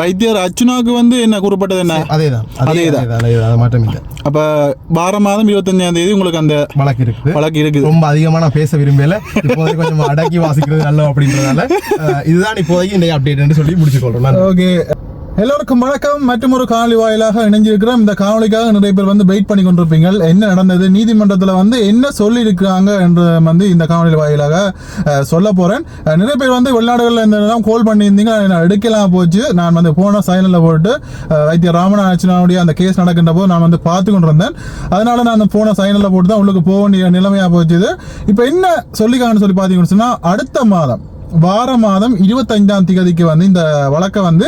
வைத்தியர் அர்ச்சுனாவுக்கு வந்து என்ன கூறப்பட்டது என்ன? அதேதான் அதே அதேதான். அதேதான் அதேதான் அது மாற்றம் இல்லை. அப்ப வார மாதம் இருபத்தஞ்சாம் தேதி உங்களுக்கு அந்த வழக்கு இருக்குது. வழக்கு இருக்குது. ரொம்ப அதிகமா நான் பேச விரும்பல. இப்போதைக்கு கொஞ்சம் அடக்கி வாசிக்கிறது நல்ல அப்படின்றதால இதுதான் இப்போதைக்கு இந்த அப்டேட்னு சொல்லி முடிச்சுக்கொள்றேன் நான் ஓகே எல்லோருக்கும் வணக்கம். மற்றும் ஒரு காணொலி வாயிலாக இணைஞ்சிருக்கிறோம் இந்த காணொலிக்காக நிறைய பேர் வந்து வெயிட் பண்ணி கொண்டிருப்பீங்க என்ன நடந்தது? நீதிமன்றத்தில் வந்து என்ன சொல்லியிருக்கிறாங்க என்று வந்து இந்த காணொலி வாயிலாக சொல்ல போறேன். நிறைய பேர் வந்து வெளிநாடுகளில் இந்த கால் பண்ணியிருந்தீங்க. நான் எடுக்கலாம் போச்சு. நான் வந்து போன சைனலில் போட்டு வைத்திய வைத்தியர் அந்த கேஸ் நடக்கின்ற போது நான் வந்து பார்த்து கொண்டிருந்தேன். அதனால நான் அந்த போன சைனலில் போட்டு தான் உள்ளுக்கு போக வேண்டிய நிலைமையாக போச்சுது. இப்போ என்ன சொல்லிக்காங்கன்னு சொல்லி பார்த்தீங்கன்னு சொன்னால் அடுத்த மாதம் வார மாதம் இருபத்தைந்தாம் தேதிக்கு வந்து இந்த வழக்கை வந்து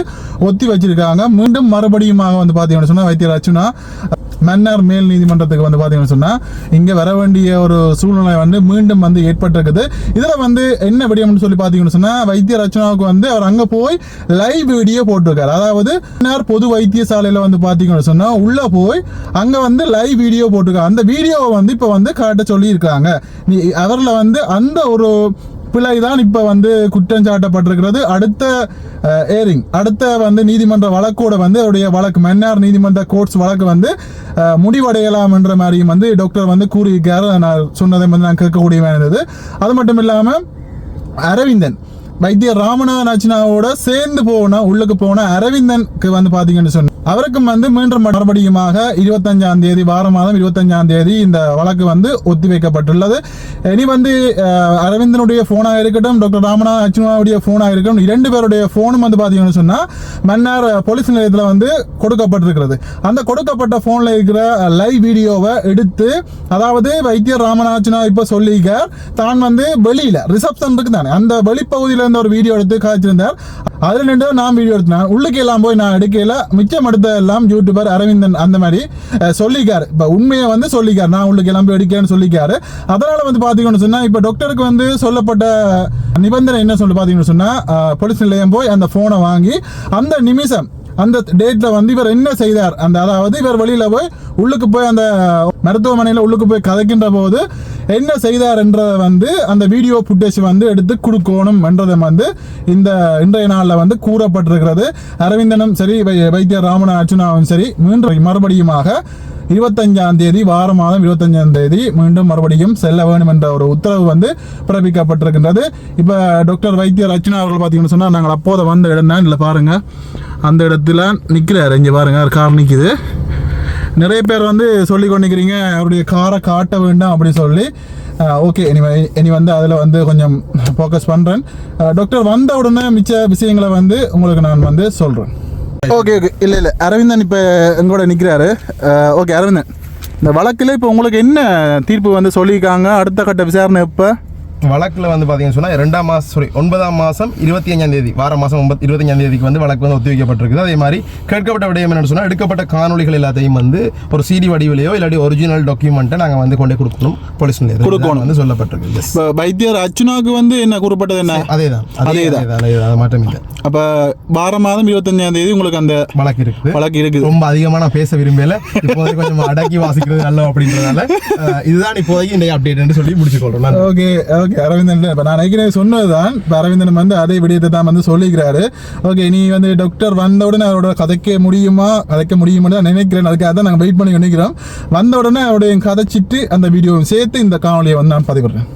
ஒத்தி வச்சிருக்காங்க. மீண்டும் மறுபடியுமாக வந்து பார்த்தீங்கன்னு சொன்னா வைத்தியர் அர்ச்சுனா மன்னார் மேல் நீதிமன்றத்துக்கு வந்து பார்த்தீங்கன்னு சொன்னா இங்க வர வேண்டிய ஒரு சூழ்நிலை வந்து மீண்டும் வந்து ஏற்பட்டிருக்குது. இதுல வந்து என்ன விடயம்னு சொல்லி பார்த்தீங்கன்னு சொன்னா வைத்திய ரச்சனாவுக்கு வந்து அவர் அங்க போய் லைவ் வீடியோ போட்டிருக்காரு. அதாவது மன்னார் பொது வைத்தியசாலையில வந்து பார்த்தீங்கன்னு சொன்னா உள்ள போய் அங்க வந்து லைவ் வீடியோ போட்டிருக்காங்க. அந்த வீடியோவை வந்து இப்போ வந்து காட்ட சொல்லி இருக்காங்க நீ அவரில் வந்து அந்த ஒரு பிழை தான் இப்போ வந்து குற்றம் சாட்டப்பட்டிருக்கிறது. அடுத்த ஏரிங் அடுத்த வந்து நீதிமன்ற வழக்கோட வந்து அவருடைய வழக்கு மன்னார் நீதிமன்ற கோர்ட்ஸ் வழக்கு வந்து முடிவடையலாம் என்ற மாதிரியும் வந்து டாக்டர் வந்து கூறியிருக்காரு நான் சொன்னதை வந்து நான் கேட்கக்கூடியவன் இருந்தது. அது மட்டும் இல்லாமல் அரவிந்தன் வைத்தியர் ராமநாதன் அர்ச்சனாவோட சேர்ந்து போன உள்ளுக்கு போன அரவிந்தனுக்கு வந்து பார்த்தீங்கன்னு சொன்ன அவருக்கும் வந்து மீண்டும் மறுபடியுமாக இருபத்தஞ்சாம் தேதி வார மாதம் இருபத்தஞ்சாம் தேதி இந்த வழக்கு வந்து ஒத்தி வைக்கப்பட்டுள்ளது இனி வந்து அரவிந்தனுடைய போனாக இருக்கட்டும் டாக்டர் ராமநாதன் அர்ச்சனாவுடைய போனாக இருக்கட்டும் இரண்டு பேருடைய போனும் வந்து பார்த்தீங்கன்னு சொன்னால் மன்னார் போலீஸ் நிலையத்தில் வந்து கொடுக்கப்பட்டிருக்கிறது. அந்த கொடுக்கப்பட்ட ஃபோனில் இருக்கிற லைவ் வீடியோவை எடுத்து அதாவது வைத்தியர் ராமநாதனா இப்போ சொல்லியிருக்கார் தான் வந்து வெளியில் ரிசப்ஷன் இருக்கு தானே அந்த வெளிப்பகுதியில் இருந்து ஒரு வீடியோ எடுத்து காய்ச்சிருந்தார் அதுல நின்று நான் வீடியோ எடுத்தேன். உள்ளுக்கு எல்லாம் போய் நான் எடுக்கல மிச்சம் எடுத்த எல்லாம் யூடியூபர் அரவிந்தன் அந்த மாதிரி சொல்லிக்காரு இப்ப உண்மையை வந்து சொல்லிக்கார் நான் உள்ளுக்கு எல்லாம் போய் எடுக்கிறேன்னு சொல்லிக்காரு அதனால வந்து பாத்தீங்கன்னு சொன்னா இப்ப டாக்டருக்கு வந்து சொல்லப்பட்ட நிபந்தனை என்ன சொல்லி பாத்தீங்கன்னு சொன்னா போலீஸ் நிலையம் போய் அந்த போனை வாங்கி அந்த நிமிஷம் அந்த டேட்ல வந்து இவர் என்ன செய்தார்? அந்த அதாவது இவர் வெளியில போய் உள்ளுக்கு போய் அந்த மருத்துவமனையில உள்ளுக்கு போய் கதைக்கின்ற போது என்ன செய்தார் என்றதை வந்து அந்த வீடியோ ஃபுட்டேஜ் வந்து எடுத்து கொடுக்கணும் என்றதை வந்து இந்த இன்றைய நாளில் வந்து கூறப்பட்டிருக்கிறது. அரவிந்தனும் சரி வை- வைத்தியர் ராமநாத சரி மீண்டும் மறுபடியுமாக இருபத்தஞ்சாம் தேதி வார மாதம் இருபத்தஞ்சாம் தேதி மீண்டும் மறுபடியும் செல்ல வேண்டும் என்ற ஒரு உத்தரவு வந்து பிறப்பிக்கப்பட்டிருக்கின்றது. இப்போ டாக்டர் வைத்தியர் அர்ச்சனா அவர்கள் பார்த்தீங்கன்னு சொன்னால் நாங்கள் அப்போதை வந்த இடம் தான். இல்லை பாருங்கள் அந்த இடத்துல நிற்கிறார் இங்கே பாருங்க கார் நிற்கிது நிறைய பேர் வந்து சொல்லி கொண்டிருக்கிறீங்க அவருடைய காரை காட்ட வேண்டாம் அப்படி சொல்லி. ஓகே இனி இனி வந்து அதில் வந்து கொஞ்சம் ஃபோக்கஸ் பண்ணுறேன் டாக்டர் வந்த உடனே மிச்ச விஷயங்களை வந்து உங்களுக்கு நான் வந்து சொல்கிறேன் ஓகே ஓகே இல்லை இல்லை. அரவிந்தன் இப்போ எங்கூட நிற்கிறாரு ஓகே அரவிந்தன். இந்த வழக்கில் இப்போ உங்களுக்கு என்ன தீர்ப்பு வந்து சொல்லியிருக்காங்க? அடுத்த கட்ட விசாரணை எப்போ? வழக்குல வந்து பாத்தீங்கன்னு சொன்னா இரண்டாம் மாசம் சாரி ஒன்பதாம் மாசம் இருபத்தி அஞ்சாம் தேதி வார மாசம் ஒன்பது இருபத்தஞ்சாம் தேதிக்கு வந்து வழக்கு வந்து ஒத்தி வைக்கப்பட்டிருக்குது அதே மாதிரி கேட்கப்பட்ட விடயம் என்னன்னு சொன்னா எடுக்கப்பட்ட காணொளிகள் எல்லாத்தையும் வந்து ஒரு சிடி வடிவிலையோ இல்லாட்டி ஒரிஜினல் டாக்குமெண்ட்டை நாங்க வந்து கொண்டே கொடுக்கணும். போலீஸ் நிலையத்தில் கொடுக்கணும். வந்து சொல்லப்பட்டிருக்கு. வைத்தியர் அர்ச்சுனாவுக்கு வந்து என்ன கூறப்பட்டது என்ன? அதேதான். அதே அதேதான். அதேதான் அதேதான் அது மாற்றம் இல்லை. அப்போ வார மாதம் இருபத்தஞ்சாம் தேதி உங்களுக்கு அந்த வழக்கு இருக்குது. வழக்கு இருக்குது. ரொம்ப அதிகமா நான் பேச விரும்பல. இப்போதைக்கு கொஞ்சம் அடக்கி வாசிக்கிறது நல்ல அப்படின்றதால இதுதான் இப்போதைக்கு இந்த அப்டேட்னு சொல்லி முடிச்சுக்கொள்றேன் நான் ஓகே ஓகே அரவிந்தன் இப்போ நான் ஏற்கனவே சொன்னதுதான். இப்போ அரவிந்தன் வந்து அதே விடயத்தை தான் வந்து சொல்லிக்கிறாரு. ஓகே நீ வந்து டாக்டர் வந்த உடனே அவரோட கதைக்க முடியுமா? கதைக்க முடியுமா தான் நினைக்கிறேன். அதுக்காக தான் நாங்கள் வெயிட் பண்ணி நினைக்கிறோம். வந்த உடனே அவருடைய கதைச்சிட்டு அந்த வீடியோவை சேர்த்து இந்த காணொலியை வந்து நான் பதிவிடுறேன்.